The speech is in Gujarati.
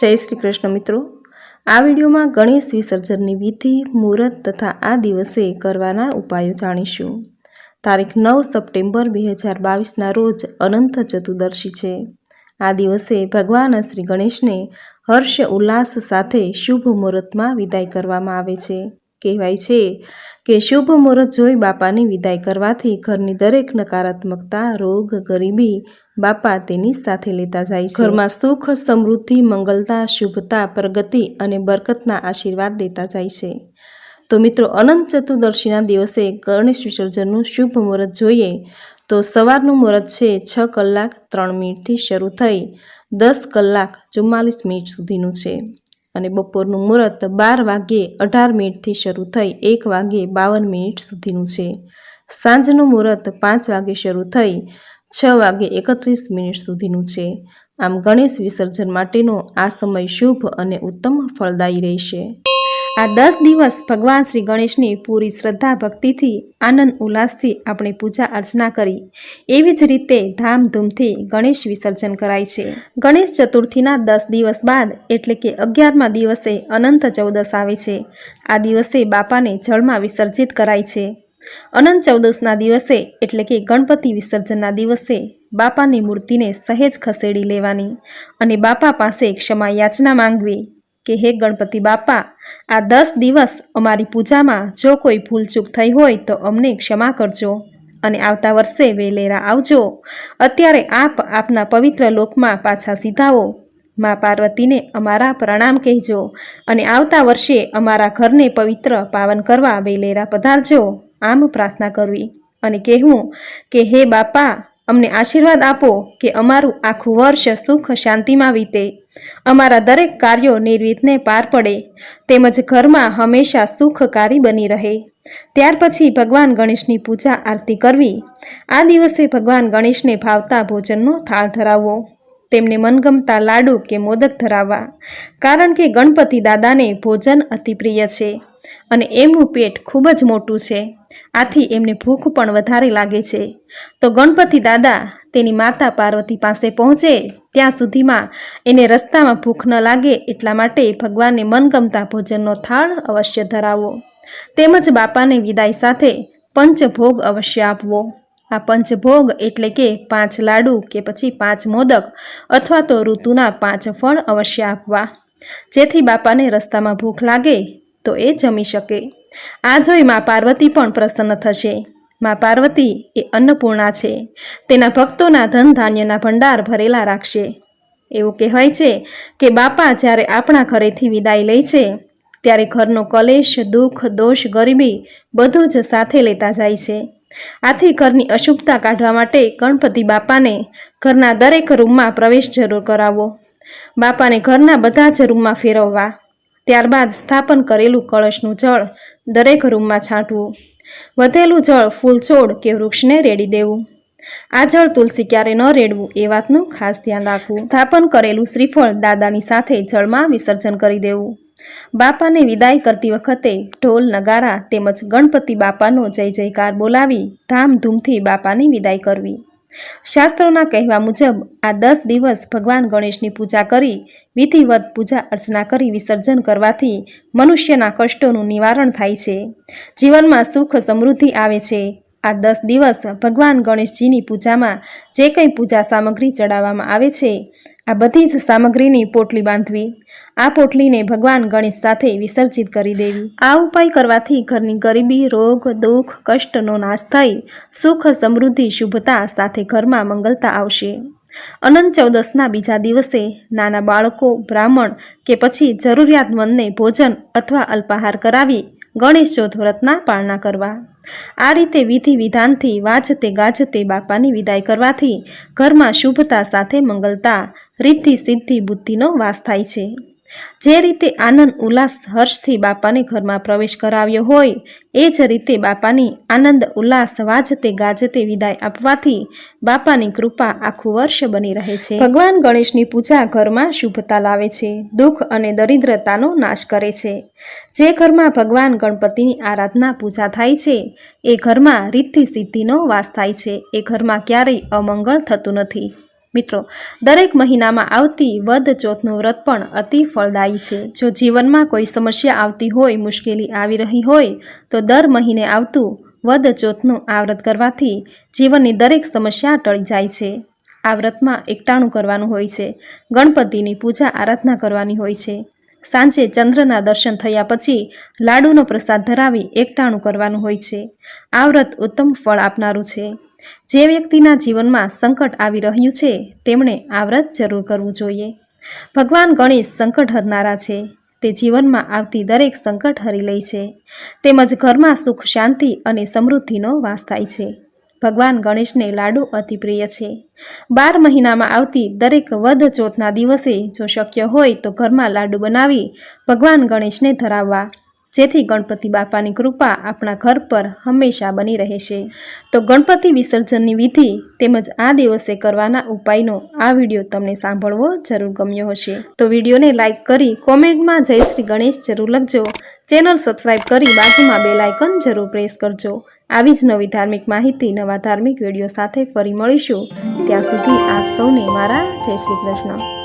જય શ્રી કૃષ્ણ મિત્રો. આ વિડીયોમાં ગણેશ વિસર્જનની વિધિ, મુહૂર્ત તથા આ દિવસે કરવાના ઉપાયો જાણીશું. તારીખ નવ સપ્ટેમ્બર બે હજાર બાવીસના રોજ અનંત ચતુર્દશી છે. આ દિવસે ભગવાન શ્રી ગણેશને હર્ષ ઉલ્લાસ સાથે શુભ મુહૂર્તમાં વિદાય કરવામાં આવે છે. કહેવાય છે કે શુભ મુહૂર્ત જોઈ બાપાની વિદાય કરવાથી ઘરની દરેક નકારાત્મકતા, રોગ, ગરીબી બાપા તેની સાથે લેતા જાય છે. ઘરમાં સુખ, સમૃદ્ધિ, મંગલતા, શુભતા, પ્રગતિ અને બરકતના આશીર્વાદ દેતા જાય છે. તો મિત્રો, અનંત ચતુર્દશીના દિવસે ગણેશ વિસર્જનનું શુભ મુહૂર્ત જોઈએ તો સવારનું મુહૂર્ત છે છ કલાક ત્રણ મિનિટથી શરૂ થઈ દસ કલાક ચુમ્માલીસ મિનિટ સુધીનું છે. અને બપોરનું મુહૂર્ત બાર વાગ્યે અઢાર મિનિટથી શરૂ થઈ એક વાગ્યે બાવન મિનિટ સુધીનું છે. સાંજનું મુહૂર્ત પાંચ વાગે શરૂ થઈ છ વાગે એકત્રીસ મિનિટ સુધીનું છે. આમ ગણેશ વિસર્જન માટેનો આ સમય શુભ અને ઉત્તમ ફળદાયી રહેશે. આ દસ દિવસ ભગવાન શ્રી ગણેશની પૂરી શ્રદ્ધા ભક્તિથી, આનંદ ઉલ્લાસથી આપણે પૂજા અર્ચના કરી. એવી જ રીતે ધામધૂમથી ગણેશ વિસર્જન કરાય છે. ગણેશ ચતુર્થીના દસ દિવસ બાદ એટલે કે અગિયારમા દિવસે અનંત ચૌદસ આવે છે. આ દિવસે બાપાને જળમાં વિસર્જિત કરાય છે. અનંત ચૌદસના દિવસે એટલે કે ગણપતિ વિસર્જનના દિવસે બાપાની મૂર્તિને સહેજ ખસેડી લેવાની અને બાપા પાસે ક્ષમા યાચના માંગવી કે હે ગણપતિ બાપા, આ દસ દિવસ અમારી પૂજામાં જો કોઈ ભૂલચૂક થઈ હોય તો અમને ક્ષમા કરજો અને આવતા વર્ષે વેલેરા આવજો. અત્યારે આપ આપના પવિત્ર લોકમાં પાછા સીધાઓ. મા પાર્વતીને અમારા પ્રણામ કહેજો અને આવતા વર્ષે અમારા ઘરને પવિત્ર પાવન કરવા વેલેરા પધારજો. આમ પ્રાર્થના કરવી અને કહેવું કે હે બાપા અમને આશીર્વાદ આપો કે અમારું આખું વર્ષ સુખ શાંતિમાં વીતે. અમારા દરેક કાર્યો નિર્વિઘ્ને પાર પડે. તેમજ ઘરમાં હંમેશા સુખકારી બની રહે. ત્યાર પછી ભગવાન ગણેશની પૂજા આરતી કરવી. આ દિવસે ભગવાન ગણેશને ભાવતા ભોજનનો થાળ ધરાવવો તેમને મનગમતા લાડુ કે મોદક ધરાવવા. કારણ કે ગણપતિ દાદાને ભોજન અતિ પ્રિય છે. અને એમનું પેટ ખૂબ જ મોટું છે. આથી એમને ભૂખ પણ વધારે લાગે છે. તો ગણપતિ દાદા તેની માતા પાર્વતી પાસે પહોંચે ત્યાં સુધીમાં એને રસ્તામાં ભૂખ ન લાગે એટલા માટે ભગવાનને મનગમતા ભોજનનો થાળ અવશ્ય ધરાવવો તેમજ બાપાને વિદાય સાથે પંચભોગ અવશ્ય આપવો. આ પંચભોગ એટલે કે પાંચ લાડુ કે પછી પાંચ મોદક અથવા તો ઋતુના પાંચ ફળ અવશ્ય આપવા. જેથી બાપાને રસ્તામાં ભૂખ લાગે તો એ જમી શકે. આ જોઈ મા પાર્વતી પણ પ્રસન્ન થશે. મા પાર્વતી એ અન્નપૂર્ણા છે. તેના ભક્તોના ધન ધાન્યના ભંડાર ભરેલા રાખશે. એવું કહેવાય છે કે બાપા જ્યારે આપણા ઘરેથી વિદાય લે છે, ત્યારે ઘરનો કલેશ, દુઃખ, દોષ, ગરીબી બધું જ સાથે લેતા જાય છે. આથી ઘરની અશુભતા કાઢવા માટે ગણપતિ બાપાને ઘરના દરેક રૂમમાં પ્રવેશ જરૂર કરાવવો બાપાને ઘરના બધા જ રૂમમાં ફેરવવા. ત્યારબાદ સ્થાપન કરેલું કળશનું જળ દરેક રૂમમાં છાંટવું. વધેલું જળ ફૂલ છોડ કે વૃક્ષને રેડી દેવું. આ જળ તુલસી ક્યારે ન રેડવું એ વાતનું ખાસ ધ્યાન રાખવું. સ્થાપન કરેલું શ્રીફળ દાદાની સાથે જળમાં વિસર્જન કરી દેવું. બાપાને વિદાય કરતી વખતે ઢોલ, નગારા તેમજ ગણપતિ બાપાનો જય જયકાર બોલાવી ધામધૂમથી બાપાની વિદાય કરવી. શાસ્ત્રોના કહેવા મુજબ, આ દસ દિવસ ભગવાન ગણેશની પૂજા કરી, વિધિવત પૂજા અર્ચના કરી વિસર્જન કરવાથી મનુષ્યના કષ્ટોનું નિવારણ થાય છે. જીવનમાં સુખ સમૃદ્ધિ આવે છે. આ દસ દિવસ ભગવાન ગણેશજીની પૂજામાં જે કંઈ પૂજા સામગ્રી ચડાવવામાં આવે છે આ બધી જ સામગ્રીની પોટલી બાંધવી, આ પોટલીને ભગવાન ગણેશ સાથે વિસર્જિત કરી દેવી. આ ઉપાય કરવાથી ઘરની ગરીબી, રોગ, દુઃખ, કષ્ટનો નાશ થઈ સુખ, સમૃદ્ધિ, શુભતા સાથે ઘરમાં મંગલતા આવશે. અનંત ચૌદસના બીજા દિવસે નાના બાળકો, બ્રાહ્મણ કે પછી જરૂરિયાતમંદને ભોજન અથવા અલ્પાહાર કરાવી ગણેશ ચોથ વ્રતના પાળના કરવા. આ રીતે વિધિ વિધાનથી વાજતે ગાજતે બાપાની વિદાય કરવાથી ઘરમાં શુભતા સાથે મંગલતા, રિદ્ધિ સિદ્ધિ, બુદ્ધિનો વાસ થાય છે. જે રીતે આનંદ ઉલ્લાસ હર્ષથી બાપાને ઘરમાં પ્રવેશ કરાવ્યો હોય, એ જ રીતે બાપાની આનંદ ઉલ્લાસ વાજતે ગાજતે વિદાય આપવાથી બાપાની કૃપા આખું વર્ષ બની રહે છે. ભગવાન ગણેશની પૂજા ઘરમાં શુભતા લાવે છે, દુઃખ અને દરિદ્રતાનો નાશ કરે છે. જે ઘરમાં ભગવાન ગણપતિની આરાધના પૂજા થાય છે, એ ઘરમાં રીતિ સિદ્ધિનો વાસ થાય છે. એ ઘરમાં ક્યારેય અમંગળ થતું નથી. મિત્રો, દરેક મહિનામાં આવતી વદ ચોથનું વ્રત પણ અતિ ફળદાયી છે. જો જીવનમાં કોઈ સમસ્યા આવતી હોય, મુશ્કેલી આવી રહી હોય, તો દર મહિને આવતું વદ ચોથનું આ વ્રત કરવાથી જીવનની દરેક સમસ્યા ટળી જાય છે. આ વ્રતમાં એકટાણું કરવાનું હોય છે. ગણપતિની પૂજા આરાધના કરવાની હોય છે. સાંજે ચંદ્રના દર્શન થયા પછી લાડુનો પ્રસાદ ધરાવી એકટાણું કરવાનું હોય છે. આ વ્રત ઉત્તમ ફળ આપનારું છે. જે વ્યક્તિના જીવનમાં સંકટ આવી રહ્યું છે, તેમણે આ વ્રત જરૂર કરવું જોઈએ. ભગવાન ગણેશ સંકટ હરનારા છે. તે જીવનમાં આવતી દરેક સંકટ હરી લે છે. તેમજ ઘરમાં સુખ, શાંતિ અને સમૃદ્ધિનો વાસ થાય છે. ભગવાન ગણેશને લાડુ અતિ પ્રિય છે. બાર મહિનામાં આવતી દરેક વધ ચોથના દિવસે જો શક્ય હોય તો ઘરમાં લાડુ બનાવી ભગવાન ગણેશને ધરાવવા જેથી ગણપતિ બાપાની કૃપા આપણા ઘર પર હંમેશા બની રહેશે. તો ગણપતિ વિસર્જનની વિધિ તેમજ આ દિવસે કરવાના ઉપાયનો આ વીડિયો તમને સાંભળવો જરૂર ગમ્યો હશે. તો વિડીયોને લાઇક કરી કોમેન્ટમાં જય શ્રી ગણેશ જરૂર લખજો. ચેનલ સબસ્ક્રાઈબ કરી બાજુમાં બે આઇકન જરૂર પ્રેસ કરજો. આવી જ નવી ધાર્મિક માહિતી, નવા ધાર્મિક વીડિયો સાથે ફરી મળીશું. ત્યાં સુધી આપ સૌને મારા જય શ્રી કૃષ્ણ.